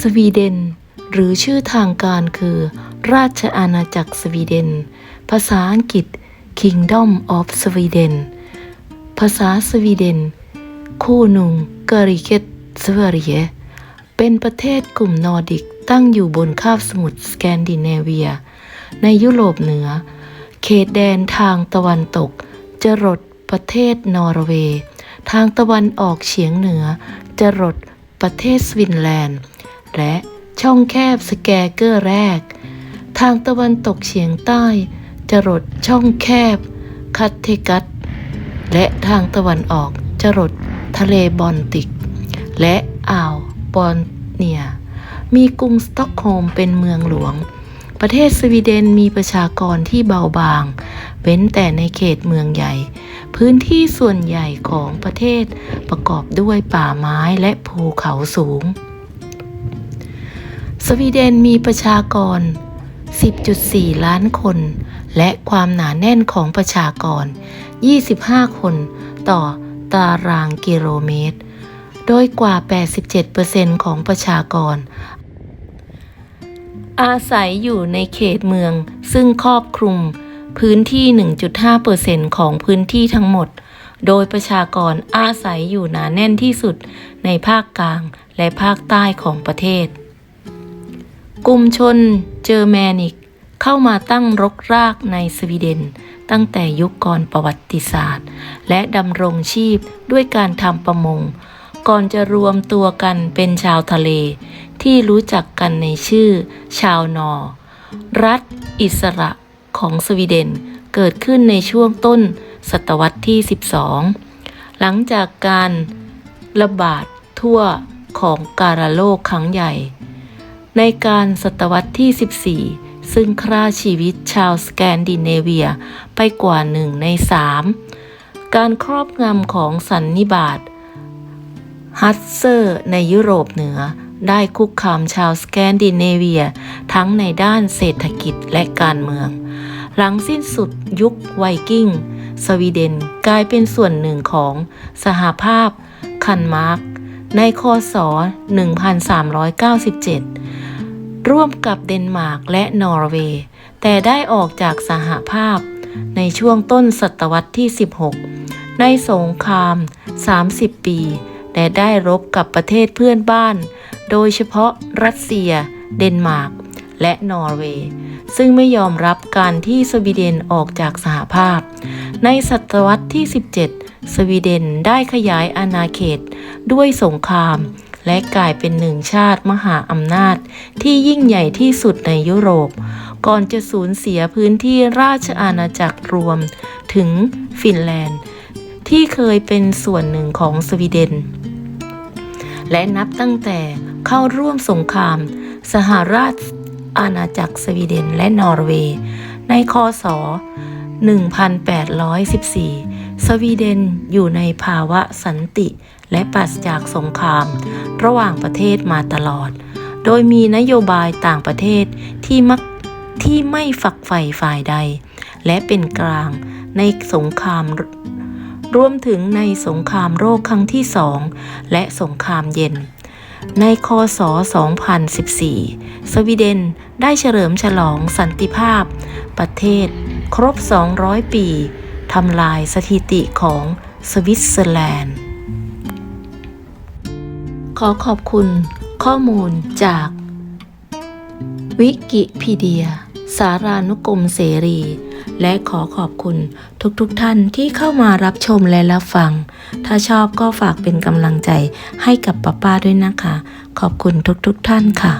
สวีเดน หรือชื่อทางการคือ ราชอาณาจักรสวีเดน ภาษาอังกฤษ Kingdom of Sweden ภาษาสวีเดน คูนุงเกริเกตสเวเรียเป็นประเทศกลุ่มนอร์ดิกตั้งอยู่บนคาบสมุทรสแกนดิเนเวีย ในยุโรปเหนือ เขตแดนทางตะวันตก จรดประเทศนอร์เวย์ ทางตะวันออกเฉียงเหนือ จรดประเทศสวินแลนด์ และช่องแคบสแกเกอร์แรก ทางตะวันตกเฉียงใต้ จรดช่องแคบ คัตเทกัตและทางตะวันออกจรดทะเลบอลติก และอ่าวบอลเนีย มีกรุงสต็อกโฮล์มเป็นเมืองหลวง ประเทศสวีเดนมีประชากรที่เบาบาง เว้นแต่ในเขตเมืองใหญ่ พื้นที่ส่วนใหญ่ของประเทศประกอบด้วยป่าไม้และภูเขาสูง สวีเดนมีประชากร 10.4 ล้านคน และความหนาแน่นของประชากร 25 คนต่อตารางกิโลเมตร โดยกว่า 87%ของประชากร อาศัยอยู่ในเขตเมืองซึ่งครอบคลุมพื้นที่ 1.5%ของพื้นที่ทั้งหมด โดยประชากรอาศัยอยู่หนาแน่นที่สุดในภาคกลางและภาคใต้ของประเทศ กลุ่มชนเจอร์แมนิก เข้ามาตั้งรกรากในสวีเดน ตั้งแต่ยุคก่อนประวัติศาสตร์ และดำรงชีพด้วยการทำประมง ก่อนจะรวมตัวกันเป็นชาวทะเล ที่รู้จักกันในชื่อ ชาวนอร์รัฐอิสระของสวีเดนเกิดขึ้นในช่วงต้นศตวรรษที่ 12 หลังจากการระบาดทั่วของการโรคครั้งใหญ่ ในการศตวรรษที่ 14 ซึ่งฆ่าชีวิตชาวสแกนดิเนเวียไปกว่าหนึ่งในสามการครอบงำของสันนิบาตฮัตเซอร์ในยุโรปเหนือได้คุกคามชาวสแกนดิเนเวีย ทั้งในด้านเศรษฐกิจและการเมือง หลังสิ้นสุดยุคไวกิ้ง สวีเดนกลายเป็นส่วนหนึ่งของสหภาพคันมาร์กในคศ 1397 ร่วมกับเดนมาร์กและนอร์เวย์แต่ได้ออกจากสหภาพในช่วงต้นศตวรรษที่ 16 ในสงคราม 30 ปี และได้รบกับประเทศเพื่อนบ้าน โดยเฉพาะรัสเซีย เดนมาร์ก และนอร์เวย์ ซึ่งไม่ยอมรับการที่สวีเดนออกจากสหภาพ ในศตวรรษที่ 17 สวีเดนได้ขยายอาณาเขตด้วยสงคราม และกลายเป็นหนึ่งชาติมหาอำนาจที่ยิ่งใหญ่ที่สุดในยุโรป ก่อนจะสูญเสียพื้นที่ราชอาณาจักรรวมถึงฟินแลนด์ ที่เคยเป็นส่วนหนึ่งของสวีเดน และนับตั้งแต่เข้าร่วมสงคราม สหราชอาณาจักรสวีเดนและนอร์เวย์ ในคศ 1814 สวีเดนอยู่ในภาวะสันติ และปราศจากสงคราม ระหว่างประเทศมาตลอด โดยมีนโยบายต่างประเทศที่มักที่ไม่ฝักใฝ่ฝ่ายใด และเป็นกลางในสงครามรวมถึงในสงครามโลกครั้งที่สองและสงครามเย็น ในคศ 2014 สวีเดนได้เฉลิมฉลองสันติภาพ ประเทศ ครบ 200 ปีทำลายสถิติของสวิตเซอร์แลนด์ ขอขอบคุณข้อมูลจาก วิกิพีเดีย สารานุกรมเสรี และขอขอบคุณทุกๆทท่านที่เข้ามารับชมและรับฟัง ถ้าชอบก็ฝากเป็นกำลังใจให้กับป้าป้าด้วยนะคะ ขอบคุณทุกๆทท่านค่ะ